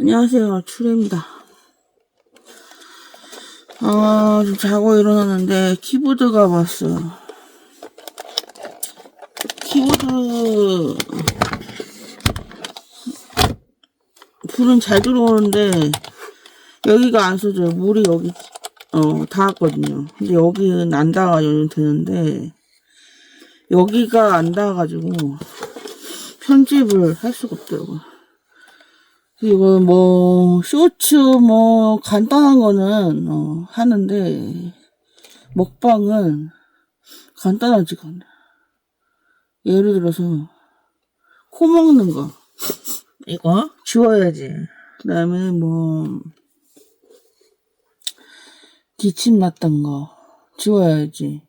안녕하세요. 추레입니다. 아, 좀 자고 일어났는데 키보드가 왔어요. 키보드 불은 잘 들어오는데 여기가 안 써져요. 물이 여기 어 닿았거든요. 근데 여기는 안 닿아요 되는데 여기가 안 닿아가지고 편집을 할 수가 없더라고요. 이거 뭐 쇼츠 뭐 간단한 거는 어, 하는데 먹방은 간단하지가 않아. 예를 들어서 코 먹는 거 이거 지워야지. 그다음에 뭐 기침 났던 거 지워야지.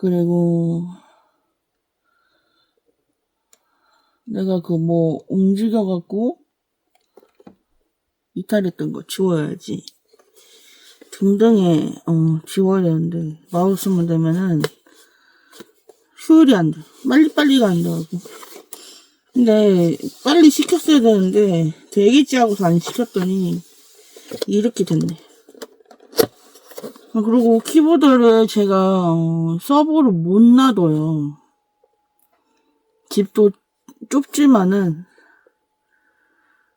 그리고 내가 그 뭐 움직여갖고 이탈했던 거 지워야지. 등등에 어, 지워야 되는데 마우스만 되면은 효율이 안 돼. 빨리빨리가 안 돼가고. 근데 빨리 시켰어야 되는데 되겠지 하고서 안 시켰더니 이렇게 됐네. 아, 그리고 키보드를 제가 어, 서버로 못 놔둬요. 집도 좁지만은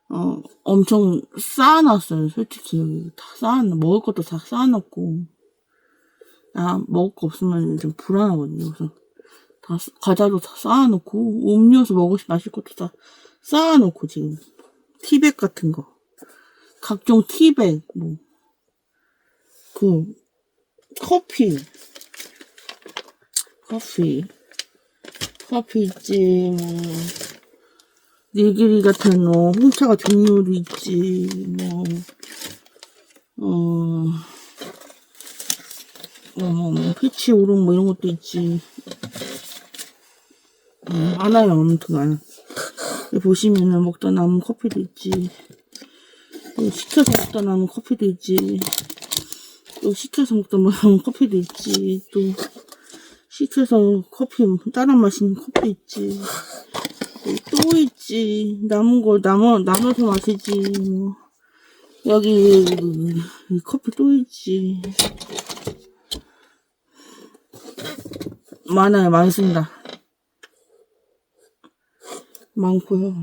어 엄청 쌓아놨어요. 솔직히. 다 쌓아놔 먹을 것도 다 쌓아놓고. 아 먹을 거 없으면 좀 불안하거든요. 그래서 다 쓰- 과자도 다 쌓아놓고 음료수 먹을 마실 것도 다 쌓아놓고 지금. 티백 같은 거. 각종 티백 뭐. 그 커피. 커피. 커피 있지 뭐 니기리 같은 뭐 홍차가 종류도 있지 뭐 어 어, 뭐, 뭐, 피치 오롱 뭐 이런 것도 있지. 음, 많아요, 아무튼 보시면은 먹다 남은 커피도 있지. 또 시켜서 먹다 남은 커피도 있지. 또 시켜서 먹다 남은 커피도 있지. 또 시켜서 커피 따라 마시는 커피 있지. 또 있지. 남은 거 남아 남아서 마시지. 뭐 여기 이 커피 또 있지. 많아요, 많습니다. 많고요.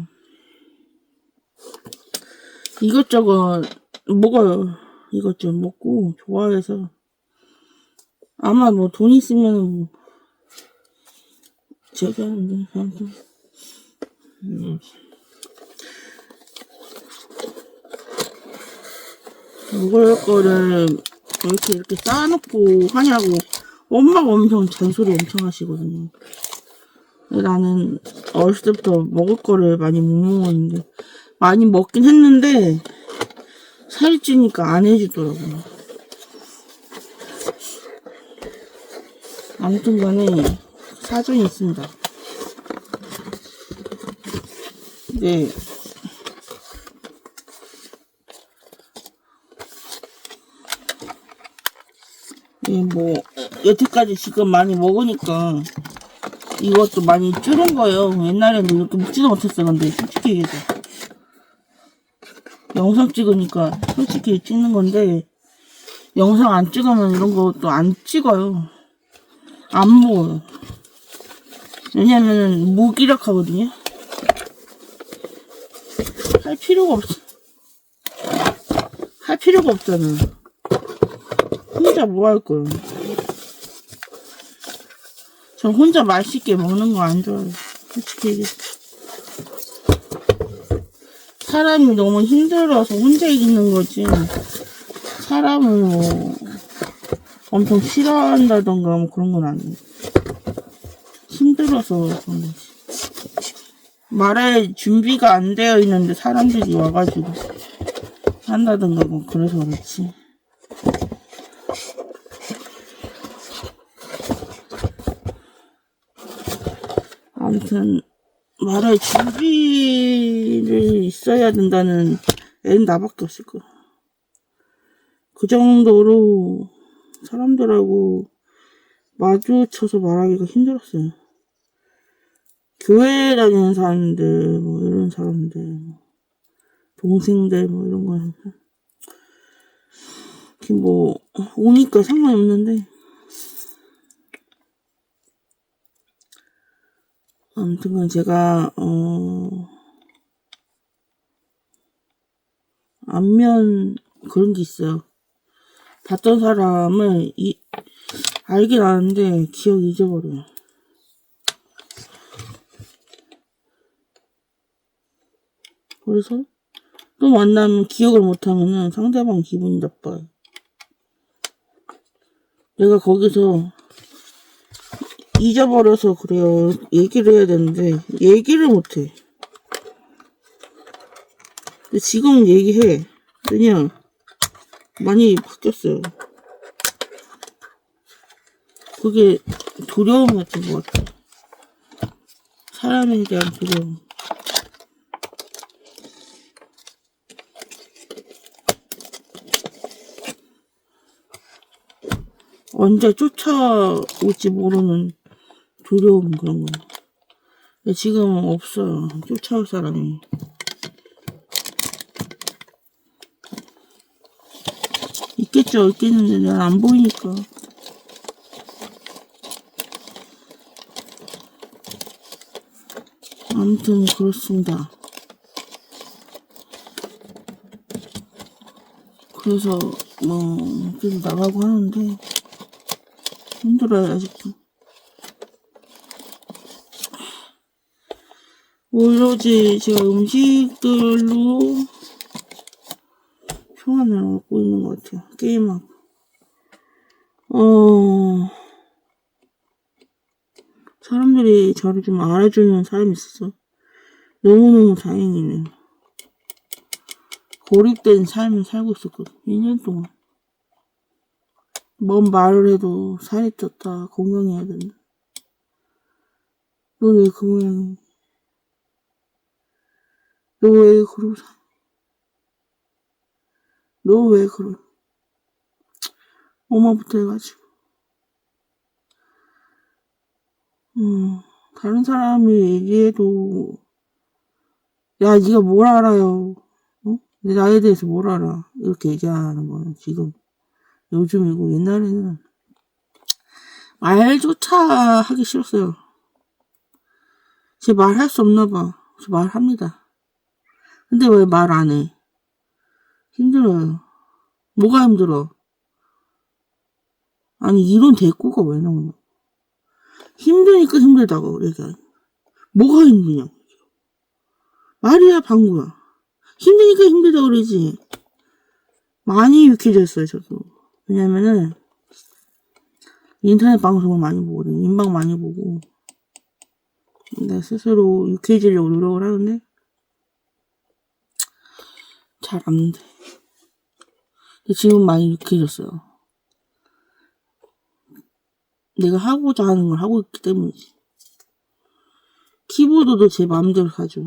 이것저것 먹어요. 이것저것 먹고 좋아해서 아마 뭐 돈 있으면 제가 하는데 아무튼 음. 먹을 거를 이렇게 이렇게 쌓아놓고 하냐고 엄마가 엄청 잔소리 엄청 하시거든요. 나는 어렸을 때부터 먹을 거를 많이 못 먹었는데 많이 먹긴 했는데 살이 찌니까 안 해주더라고요. 아무튼 간에 사정이 있습니다. 네. 예, 뭐, 여태까지 지금 많이 먹으니까 이것도 많이 줄은 거예요. 옛날에는 이렇게 먹지도 못했어요. 근데 솔직히 얘기해서. 영상 찍으니까 솔직히 찍는 건데 영상 안 찍으면 이런 것도 안 찍어요. 안 먹어요. 왜냐면은 무기력 하거든요. 할 필요가 없어. 할 필요가 없잖아. 혼자 뭐 할 거예요. 저 혼자 맛있게 먹는 거 안 좋아해요. 솔직히. 사람이 너무 힘들어서 혼자 이기는 거지. 사람을 뭐 엄청 싫어한다던가 뭐 그런 건 아니에요. 힘들어서 그런 거지. 말할 준비가 안 되어 있는데 사람들이 와가지고 한다던가 뭐 그래서 그렇지. 아무튼 말할 준비를 있어야 된다는 애는 나밖에 없을 거야. 그 정도로 사람들하고 마주쳐서 말하기가 힘들었어요. 교회 다니는 사람들, 뭐 이런 사람들, 뭐 동생들 뭐 이런 이렇게 뭐 오니까 상관이 없는데 아무튼간 제가 어 안면 그런 게 있어요. 봤던 사람을 이, 알긴 아는데 기억 잊어버려요. 그래서 또 만나면 기억을 못하면은 상대방 기분이 나빠요. 내가 거기서 잊어버려서 그래요. 얘기를 해야 되는데 얘기를 못해. 근데 지금 얘기해. 그냥 많이 바뀌었어요. 그게 두려움 같은 것 같아. 사람에 대한 두려움. 언제 쫓아올지 모르는 두려움 그런 거. 지금은 없어요. 쫓아올 사람이. 있겠죠, 있겠는데 난 안 보이니까. 아무튼 그렇습니다. 그래서 뭐좀 나가고 하는데 힘들어요 아직도. 오로지 제가 음식들로 평안을 얻고 있는 것 같아요. 게임하고. 어, 사람들이 저를 좀 알아주는 사람이 있었어. 너무너무 다행이네요. 고립된 삶을 살고 있었거든. 2년 동안. 뭔 말을 해도 살이 쪘다, 건강해야 된다. 너왜그 모양이? 너 왜 그러고 사? 너왜 그러? 엄마부터 해가지고. 음, 다른 사람이 얘기해도, 야, 네가 뭘 알아요? 어? 내 나이에 대해서 뭘 알아? 이렇게 얘기하는 거는 지금 요즘이고 옛날에는 말조차 하기 싫었어요. 제 말할 수 없나 봐. 저 말합니다. 근데 왜 말 안 해? 힘들어요. 뭐가 힘들어? 아니 이런 대꾸가 왜 나오냐? 힘드니까 힘들다고 얘기하니. 뭐가 힘드냐고. 말이야 방구야. 힘드니까 힘들다고 그러지. 많이 유쾌해졌어요 저도. 왜냐면은 인터넷 방송을 많이 보거든. 인방 많이 보고. 내 스스로 유쾌해지려고 노력을 하는데 잘 안 돼. 지금 많이 유쾌해졌어요. 내가 하고자 하는 걸 하고 있기 때문이지. 키보드도 제 마음대로 사죠.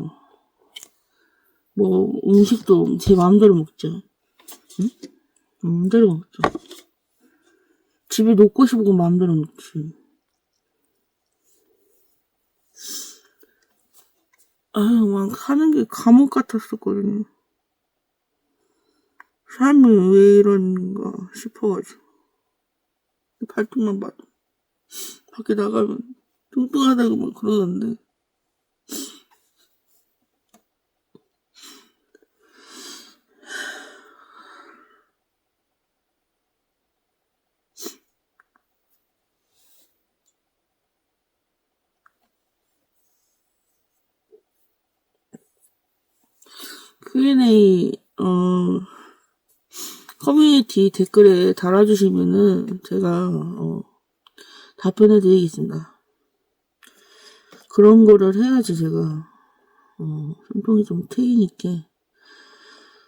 뭐 음식도 제 마음대로 먹죠. 응? 마음대로 먹죠. 집에 놓고 싶고 마음대로 놓지. 아유, 막 하는 게 감옥 같았었거든요. 삶이 왜 이런가 싶어가지고. 발톱만 봐도. 밖에 나가면 뚱뚱하다고 막 그러던데. Q&A, 어, 커뮤니티 댓글에 달아주시면은 제가, 어, 답변해 드리겠습니다. 그런 거를 해야지 제가, 어, 숨통이 좀 트이니까.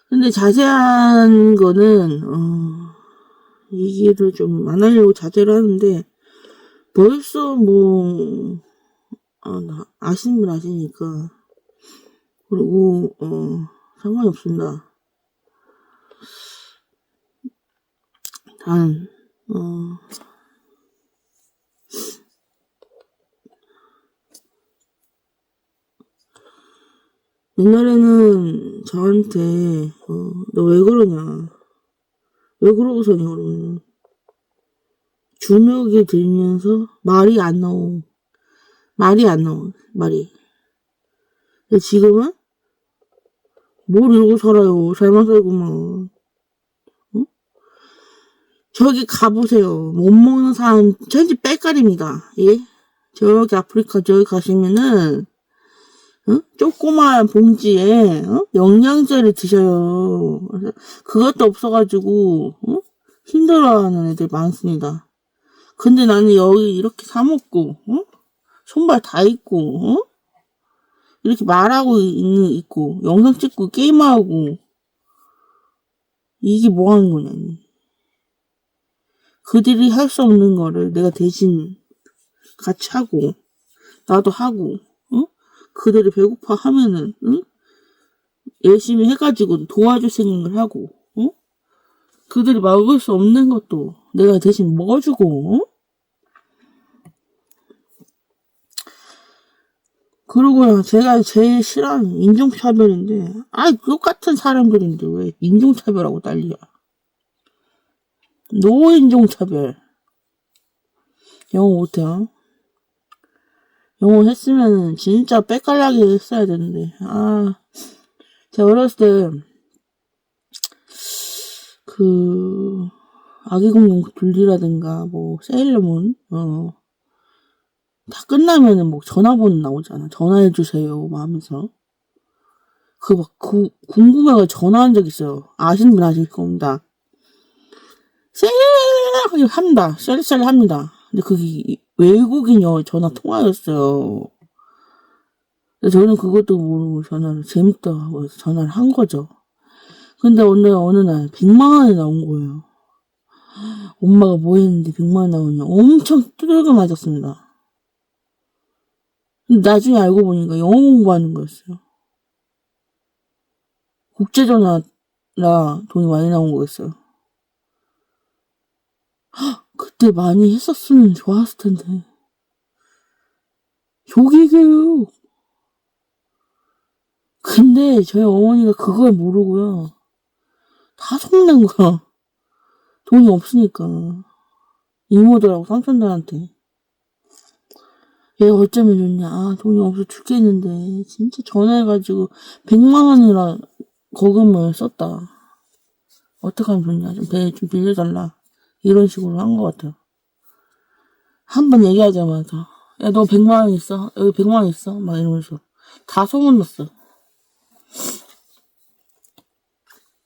근데 자세한 거는, 어, 얘기를 좀 안 하려고 자제를 하는데, 벌써 뭐, 아, 나- 아시는 분 아시니까. 그리고, 어, 상관이 없습니다. 단, 어, 옛날에는 저한테, 어, 너 왜 그러냐. 왜 그러고서니, 그러면. 주눅이 들면서 말이 안 나오. 말이 안 나오, 말이. 근데 지금은? 뭘 이러고 살아요. 잘만 살고만. 응? 저기 가보세요. 못 먹는 사람, 전지 빼깔입니다. 예? 저기 아프리카 저기 가시면은, 응? 조그마한 봉지에, 어? 영양제를 드셔요. 그것도 없어가지고, 응? 힘들어하는 애들 많습니다. 근데 나는 여기 이렇게 사먹고, 응? 손발 다 있고, 응? 이렇게 말하고 있는, 있고, 영상 찍고, 게임하고, 이게 뭐 하는 거냐니. 그들이 할 수 없는 거를 내가 대신 같이 하고, 나도 하고, 응? 그들이 배고파 하면은, 응? 열심히 해가지고 도와줄 생각을 하고, 응? 그들이 먹을 수 없는 것도 내가 대신 먹어주고, 응? 그리고 제가 제일 싫어하는 인종차별인데, 아이, 똑같은 사람들인데 왜 인종차별하고 난리야. 노인종차별. 영어 못해요. 영어 했으면 진짜 빼깔나게 했어야 되는데, 아, 제가 어렸을 때, 그, 아기공룡 둘리라든가, 뭐, 세일러문, 어, 다 끝나면은 뭐 전화번호 나오잖아. 전화해주세요. 막 하면서. 그 막, 그, 궁금해가 전화한 적 있어요. 아시는 분 아실 겁니다. 셀! 합니다. 셀셀 합니다. 근데 그게 외국인 여 전화 통화였어요. 근데 저는 그것도 모르고 전화를 재밌다 하고 전화를 한 거죠. 근데 어느, 어느 날 100만 원이 나온 거예요. 엄마가 뭐 했는데 100만 원 나오냐. 엄청 두들겨 맞았습니다. 나중에 알고 보니까 영어 공부하는 거였어요. 국제전화라 돈이 많이 나온 거였어요. 헉, 그때 많이 했었으면 좋았을 텐데. 조기교육. 근데 저희 어머니가 그걸 모르고요. 다 속는 거야. 돈이 없으니까. 이모들하고 삼촌들한테. 얘가 어쩌면 좋냐. 아, 돈이 없어 죽겠는데. 진짜 전화해가지고 100만 원이라 거금을 썼다. 어떻게 하면 좋냐. 좀, 배, 좀 빌려달라. 이런 식으로 한 것 같아요. 한 번 얘기하자마자. 야, 너 100만 원 있어? 여기 100만 원 있어? 막 이러면서. 다 소문났어.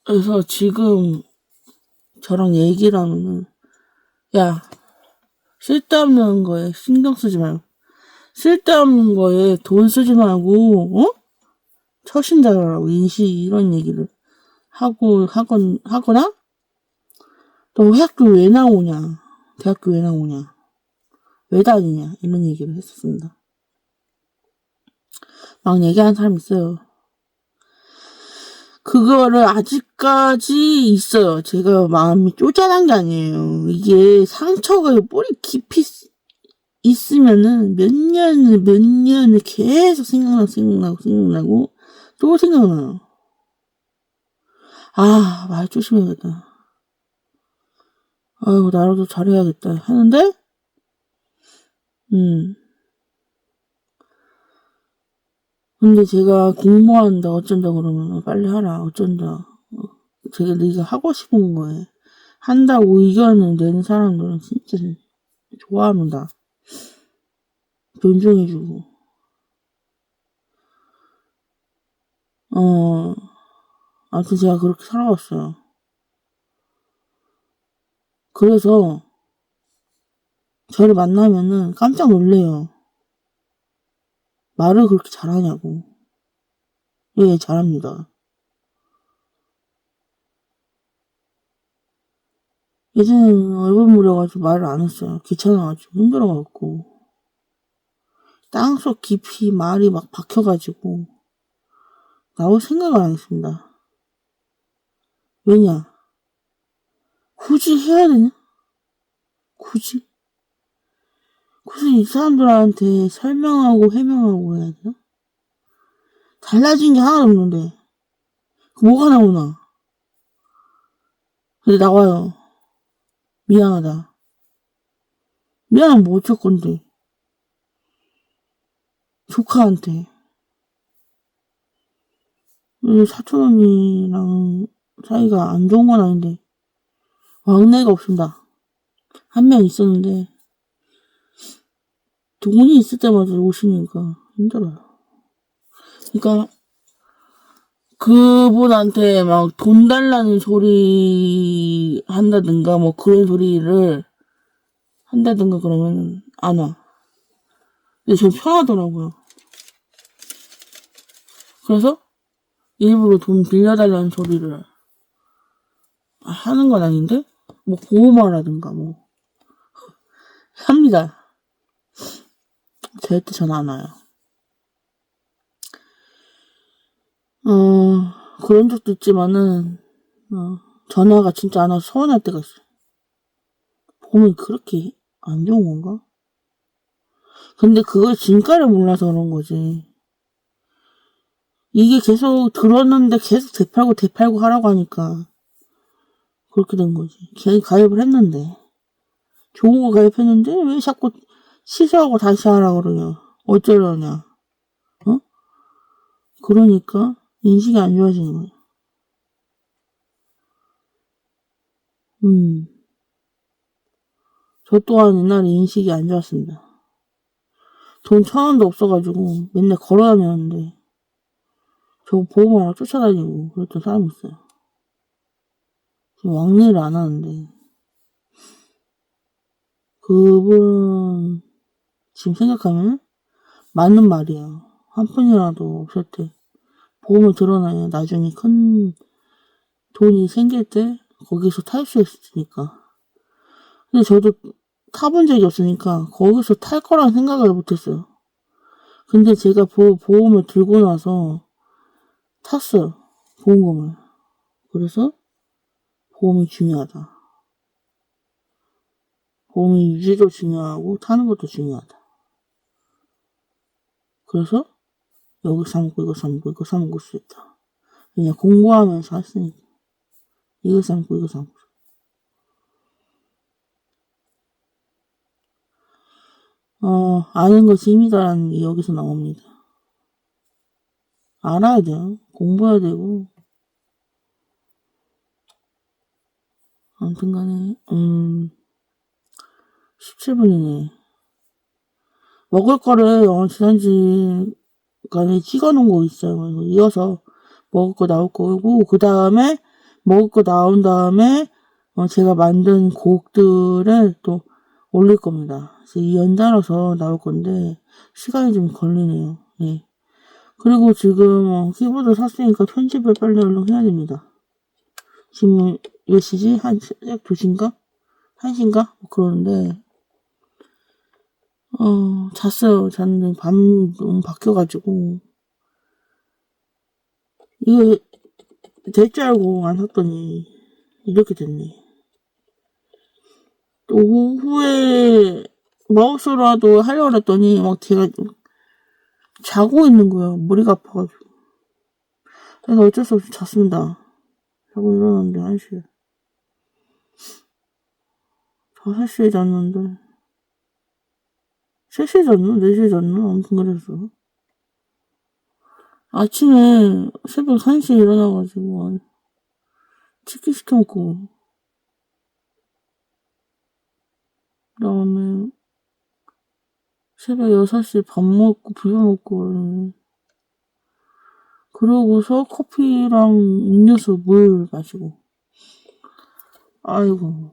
그래서 지금 저랑 얘기를 하면은, 야, 쓸데없는 거에 신경 쓰지 말고, 쓸데없는 거에 돈 쓰지 말고, 어? 처신자라고 인시 이런 얘기를 하고, 하건, 하거나, 너 학교 왜 나오냐? 대학교 왜 나오냐? 왜 다니냐? 이런 얘기를 했었습니다. 막 얘기하는 사람 있어요. 그거를 아직까지 있어요. 제가 마음이 쪼잔한 게 아니에요. 이게 상처가 뿌리 깊이 있으면은 몇 년을, 몇 년을 계속 생각나고, 생각나고, 생각나고, 또 생각나요. 아, 말 조심해야겠다. 아유, 나라도 잘해야겠다. 하는데, 음. 근데 제가 공부한다, 어쩐다 그러면 빨리 하라, 어쩐다. 어, 제가 네가 하고 싶은 거에 한다고 의견을 내는 사람들은 진짜 좋아합니다. 존중해주고. 어, 아무튼 제가 그렇게 살아왔어요. 그래서 저를 만나면은 깜짝 놀래요. 말을 그렇게 잘하냐고. 예, 잘합니다. 예전에는 얼굴 무려가지고 말을 안 했어요. 귀찮아가지고 힘들어가지고. 땅속 깊이 말이 막 박혀가지고 나올 생각을 안 했습니다. 왜냐? 굳이 해야 되냐? 굳이? 굳이 이 사람들한테 설명하고 해명하고 해야 되나? 달라진 게 하나도 없는데. 그 뭐가 나오나? 근데 나와요. 미안하다. 미안하면 뭐 어쩔 건데. 조카한테. 이 사촌 언니랑 사이가 안 좋은 건 아닌데. 왕래가 없습니다. 한 명 있었는데, 돈이 있을 때마다 오시니까 힘들어요. 그러니까, 그분한테 막 돈 달라는 소리 한다든가 뭐 그런 소리를 한다든가 그러면 안 와. 근데 좀 편하더라고요. 그래서 일부러 돈 빌려달라는 소리를 하는 건 아닌데 뭐 보호마라든가 뭐 합니다. 절대 전화 안 와요. 어, 그런 적도 있지만은, 어, 전화가 진짜 안 와서 서운할 때가 있어. 보면 그렇게 안 좋은 건가? 근데 그걸 진가를 몰라서 그런 거지. 이게 계속 들었는데 계속 되팔고 되팔고 하라고 하니까 그렇게 된 거지. 걔 가입을 했는데 좋은 거 가입했는데 왜 자꾸 취소하고 다시 하라 그러냐? 어쩌려냐? 어? 그러니까 인식이 안 좋아지는 거야. 음. 저 또한 옛날에 인식이 안 좋았습니다. 돈 천 원도 없어가지고 맨날 걸어 다녔는데 저 보험하러 쫓아다니고 그랬던 사람이 있어요. 지금 왕래를 안 하는데 그분 지금 생각하면 맞는 말이에요. 한 푼이라도 없을 때 보험을 들어놔야 나중에 큰 돈이 생길 때 거기서 탈 수 있으니까. 근데 저도 타본 적이 없으니까 거기서 탈 거란 생각을 못했어요. 근데 제가 보, 보험을 들고 나서 탔어요. 보험금을. 그래서 보험이 중요하다. 보험의 유지도 중요하고 타는 것도 중요하다. 그래서 여기 사먹고 이거 사먹고 이거 사먹을 수 있다. 그냥 공부하면서 했으니까. 이거 사먹고 이거 사먹고. 어, 아는 것이 힘이다라는 게 여기서 나옵니다. 알아야 돼요. 공부해야 되고. 아무튼 간에, 음, 17분이네. 먹을 거를, 어, 지난주 간에 찍어 놓은 거 있어요. 이어서 먹을 거 나올 거고, 그 다음에, 먹을 거 나온 다음에, 어, 제가 만든 곡들을 또 올릴 겁니다. 연달아서 나올 건데, 시간이 좀 걸리네요. 예. 그리고 지금, 어, 키보드 샀으니까 편집을 빨리 얼른 해야 됩니다. 지금 몇 시지? 한, 약 2시인가? 1시인가? 뭐 그러는데, 어, 잤어요. 잤는데 밤 너무 바뀌어가지고. 이거 될 줄 알고 안 샀더니 이렇게 됐네. 또 오후에 마우스로라도 하려고 했더니 막 제가 자고 있는 거예요. 머리가 아파가지고. 그래서 어쩔 수 없이 잤습니다. 자고 일어났는데 1시에. 5시에 잤는데 3시에 잤나? 4시에 잤나? 아무튼 그랬어. 아침에 새벽 1시에 일어나가지고 치킨 시켜 먹고 그 다음에 새벽 6시에 밥 먹고 비벼 먹고 그러고서 커피랑 음료수 물 마시고 아이고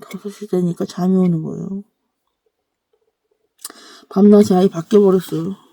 5시 되니까 잠이 오는 거예요. 밤낮이 아예 바뀌어버렸어요.